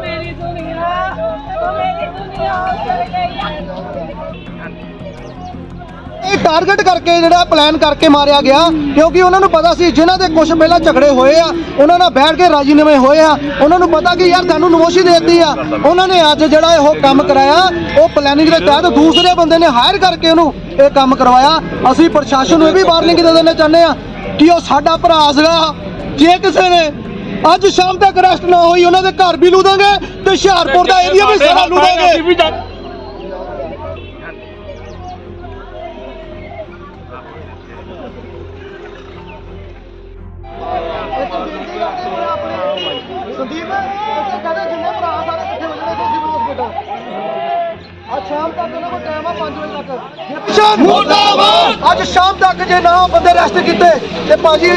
ਮੇਰੀ ਦੁਨੀਆ ਮੇਰੀ ਦੁਨੀਆ ਉਜੜ ਗਈ ਇਹ ਟਾਰਗੇਟ ਕਰਕੇ ਜਿਹੜਾ ਪਲਾਨ ਕਰਕੇ ਮਾਰਿਆ ਗਿਆ, ਕਿਉਂਕਿ ਉਹਨਾਂ ਨੂੰ ਪਤਾ ਸੀ, ਜਿਨ੍ਹਾਂ ਦੇ ਕੁਝ ਪਹਿਲਾਂ ਝਗੜੇ ਹੋਏ ਆ, ਉਹਨਾਂ ਨਾਲ ਬੈਠ ਕੇ ਰਾਜੀਨਾਮੇ ਹੋਏ ਆ। ਉਹਨਾਂ ਨੂੰ ਪਤਾ ਕਿ ਯਾਰ ਤੁਹਾਨੂੰ ਨਮੋਸ਼ੀ ਦੇਤੀ ਆ। ਉਹਨਾਂ ਨੇ ਅੱਜ ਜਿਹੜਾ ਇਹ ਕੰਮ ਕਰਾਇਆ, ਉਹ ਪਲੈਨਿੰਗ ਦੇ ਤਹਿਤ ਦੂਸਰੇ ਬੰਦੇ ਨੇ ਹਾਇਰ ਕਰਕੇ ਉਹਨੂੰ ਇਹ ਕੰਮ ਕਰਵਾਇਆ। ਅਸੀਂ ਪ੍ਰਸ਼ਾਸਨ ਨੂੰ ਇਹ ਵੀ ਵਾਰਨਿੰਗ ਦੇ ਦੇਣਾ ਚਾਹੁੰਦੇ ਆ ਕਿ ਉਹ ਸਾਡਾ ਭਰਾ ਸੀਗਾ। ਜੇ ਕਿਸੇ ਨੇ ਅੱਜ ਸ਼ਾਮ ਤੱਕ ਅਰੈਸਟ ਨਾ ਹੋਈ ਉਹਨਾਂ ਦੇ ਘਰ ਵੀ ਲੂਦਾਂਗੇ ਤੇ ਹੁਸ਼ਿਆਰਪੁਰ ਦਾ ਏਰੀਆ ਵੀ ਸਾਰਾ ਲੂਦਾਂਗੇ। ਸੰਦੀਪ ਇੱਥੇ ਕਹਿੰਦੇ ਜਿੰਨੇ ਭਰਾ ਸਾਰੇ ਇਕੱਠੇ ਹੋ ਜਾਣੇ ਤੁਸੀਂ ਹਸਪੀਟਲ ਅੱਜ ਸ਼ਾਮ ਤੱਕ ਉਹਨਾਂ ਕੋਲ ਟਾਈਮ ਆ 5 ਵਜੇ ਤੱਕ। ਮੁਰਦਾਬਾਦ! ਅੱਜ ਸ਼ਾਮ ਤੱਕ ਜੇ ਨਾ ਬੰਦੇ ਅਰੈਸਟ ਕੀਤੇ ਤੇ ਭਾਜੀ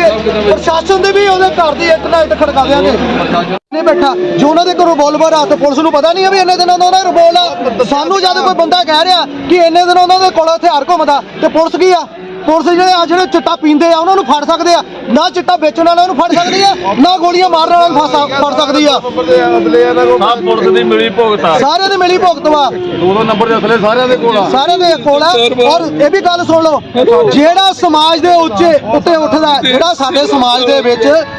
ਪ੍ਰਸ਼ਾਸਨ ਦੇ ਵੀ ਉਹਦੇ ਘਰ ਦੀ ਇੱਟ ਨਾਲ ਇੱਟ ਖੜਕਾ ਦੇਾਂਗੇ ਨਹੀਂ ਬੈਠਾ। ਜੋ ਉਹਨਾਂ ਦੇ ਕੋਲ ਰਿਵੋਲਵਰ ਆ ਤੇ ਪੁਲਿਸ ਨੂੰ ਪਤਾ ਨਹੀਂ ਆ ਵੀ ਇੰਨੇ ਦਿਨਾਂ ਦਾ ਉਹਨਾਂ ਰਿਵੋਲ ਸਾਨੂੰ ਜਦ ਕੋਈ ਬੰਦਾ ਕਹਿ ਰਿਹਾ ਕਿ ਇੰਨੇ ਦਿਨ ਉਹਨਾਂ ਦੇ ਕੋਲ ਹਥਿਆਰ ਘੁੰਮਦਾ ਤੇ ਪੁਲਿਸ ਕੀ ਆ? ਪੁਲਿਸ ਜਿਹੜੇ ਆ ਜਿਹੜੇ ਚਿੱਟਾ ਪੀਂਦੇ ਆ ਉਹਨਾਂ ਨੂੰ ਫੜ ਸਕਦੇ ਆ। ਨਾ ਚਿੱਟਾ ਵੇਚਣ ਵਾਲਿਆਂ ਨੂੰ ਫੜ ਸਕਦੀ ਆ ਨਾ ਗੋਲੀਆਂ ਮਾਰਨ ਵਾਲਿਆਂ ਨੂੰ ਫਸ- ਫੜ ਸਕਦੀ ਆ। ਪੁਲਿਸ ਦੀ ਮਿਲੀ ਭੁਗਤਾ ਸਾਰਿਆਂ ਦੇ ਮਿਲੀ ਭੁਗਤ ਵਾ। ਦੋ ਦੋ ਨੰਬਰ ਦੇ ਅਸਲੇ ਸਾਰਿਆਂ ਦੇ ਕੋਲ ਆ। ਸਾਰੇ ਦੇ ਕੋਲ ਆ। ਔਰ ਇਹ ਵੀ ਗੱਲ ਸੁਣ ਲਓ ਜਿਹੜਾ ਸਮਾਜ ਦੇ ਉੱਚੇ ਉੱਤੇ ਉੱਠਦਾ ਹੈ, ਜਿਹੜਾ ਸਾਡੇ ਸਮਾਜ ਦੇ ਵਿੱਚ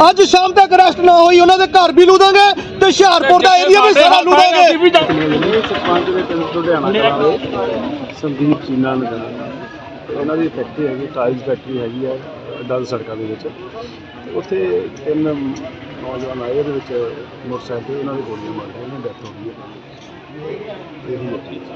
ਅੱਜ ਸ਼ਾਮ ਤੱਕ ਅਰੈਸਟ ਨਾ ਹੋਈ ਉਹਨਾਂ ਦੇ ਘਰ ਵੀ ਲੂਦਾਂਗੇ ਤੇ ਹੁਸ਼ਿਆਰਪੁਰ ਦਾ ਏਰੀਆ ਵੀ ਸਾਰਾ ਲੂਦਾਂਗੇ ਸਰਪੰਚ ਦੇ ਪਿੰਡ ਲੁਧਿਆਣਾ ਕਰਾਵੇ ਸੰਦੀਪ ਚੀਨਾ ਨਗਰ ਉਹਨਾਂ ਦੀ ਫੈਕਟਰੀ ਹੈਗੀ ਟਾਈਲਸ ਫੈਕਟਰੀ ਹੈਗੀ ਆ ਡਲ ਸੜਕਾਂ ਦੇ ਵਿੱਚ। ਉੱਥੇ ਤਿੰਨ ਨੌਜਵਾਨ ਆਏ ਉਹਦੇ ਵਿੱਚ ਮੋਟਰਸਾਈਕਲ ਤੇ ਉਹਨਾਂ ਦੇ ਗੋਲੀਆਂ ਮਾਰ ਕੇ ਉਹਨਾਂ ਦੀ ਡੈਥ ਹੋ ਗਈ ਹੈ।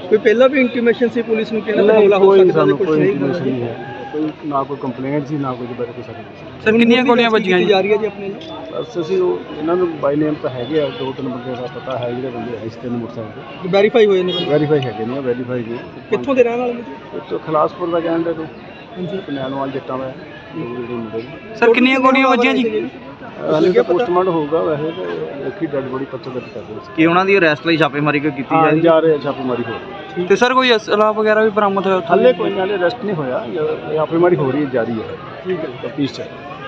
ਕੋਈ ਪਹਿਲਾਂ ਵੀ ਇੰਟੀਮੇਸ਼ਨ ਸੀ ਪੁਲਿਸ ਨੂੰ ਕਿ ਇਹਨਾਂ ਦਾ ਹਮਲਾ ਹੋ ਕੋਈ ਸਕਦਾ ਕੋਈ? ਨਹੀਂ ਹੈ। ਕੋਈ ਨਾ ਕੋਈ ਕੰਪਲੇਂਟ ਸੀ ਨਾ ਕੋਈ ਬਾਰੇ ਕੋਈ ਸਾਡੀ ਸਰ ਕਿੰਨੀਆਂ ਗੋਲੀਆਂ ਵੱਜੀਆਂ ਜਾ? ਰਹੀ ਹੈ ਜੀ ਆਪਣੇ ਨਾਲ ਬਸ ਅਸੀਂ ਉਹ ਇਹਨਾਂ ਨੂੰ ਬਾਈ ਨੇਮ ਤਾਂ ਹੈਗੇ ਆ ਦੋ ਤਿੰਨ ਬੰਦੇ ਦਾ ਪਤਾ ਹੈ ਜਿਹੜੇ ਬੰਦੇ ਹੈ ਇਸ ਤਿੰਨ ਮੋਟਰਸਾਈਕਲ ਤੇ। ਵੈਰੀਫਾਈ ਹੋਏ ਨੇ ਬੰਦੇ। ਵੈਰੀਫਾਈ ਹੈਗੇ ਨੇ ਵੈਰੀਫਾਈ ਨੇ ਕਿੱਥੋਂ ਦੇ ਰਹਿਣ ਵਾਲੇ ਨੇ ਜੀ? ਇੱਥੋਂ ਖਲਾਸਪੁਰ ਦਾ ਕਹਿੰਦੇ ਤੋਂ। ਕਨੈਨਵਾਲ ਜੱਟਾਂ ਦਾ ਜਿਹੜੇ ਮੁੰਡੇ ਨੇ। ਸਰ ਕਿੰਨੀਆਂ ਗੋਲੀਆਂ ਵੱਜੀਆਂ ਜੀ? ਹਾਲੇ ਤਾਂ ਪੋਸਟਮਾਰਟਮ ਹੋਊਗਾ ਵੈਸੇ ਤਾਂ ਦੇਖੀ ਡੈਡ ਬੋਡੀ ਪੱਤਰ ਦਰਜ ਕਰ ਰਹੇ ਸੀ। ਕਿ ਉਹਨਾਂ ਦੀ ਅਰੈਸਟ ਲਈ ਛਾਪੇਮਾਰੀ ਕਿਉਂ ਕੀਤੀ ਹਾਂ ਜਾ ਜਾ ਰਹੇ ਆ ਛਾਪੇਮਾਰੀ ਹੋ ਰਹੀ ਹੈ। ਤੇ ਸਰ ਕੋਈ ਅਸਲਾ ਵਗੈਰਾ ਵੀ ਬਰਾਮਦ ਹੋਇਆ ਉੱਥੋਂ? ਹਾਲੇ ਕੋਈ ਨਾਲੇ ਅਰੈਸਟ ਨਹੀਂ ਹੋਇਆ ਇਹ ਆਪੇਮਾਰੀ ਹੋ ਰਹੀ ਹੈ ਜਾਰੀ ਹੈ। ਠੀਕ ਹੈ। ਤਫਤੀਸ਼ ਚੱਲ। ਰਹੀ ਹੈ